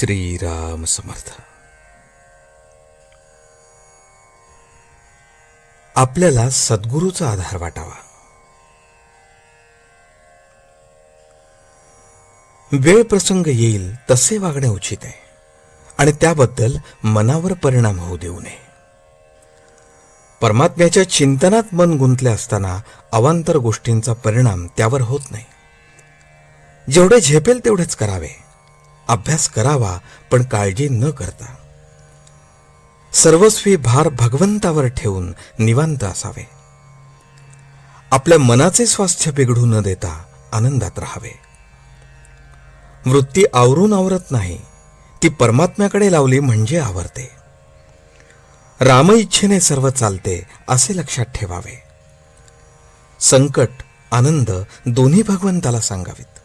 श्रीराम समर्थ. आपल्याला सद्गुरूचा आधार वाटावा. वेळ प्रसंग येईल तसे वागणे उचित आहे आणि त्याबद्दल मनावर परिणाम होऊ देऊ नये. परमात्म्याच्या चिंतनात मन गुंतले असताना अवांतर गोष्टींचा परिणाम त्यावर होत नाही. जेवढे झेपेल तेवढेच करावे. अभ्यास करावा पण काळजी न करता. सर्वस्वी भार भगवंतावर ठेवून निवांत असावे. आपल्या मनाचे स्वास्थ्य बिघडू न देता आनंदात राहावे. वृत्ती आवरून आवरत नाही ती परमात्म्याकडे लावली म्हणजे आवरते. राम इच्छेने सर्व चालते असे लक्षात ठेवावे. संकट आनंद दोन्ही भगवंताला सांगावेत.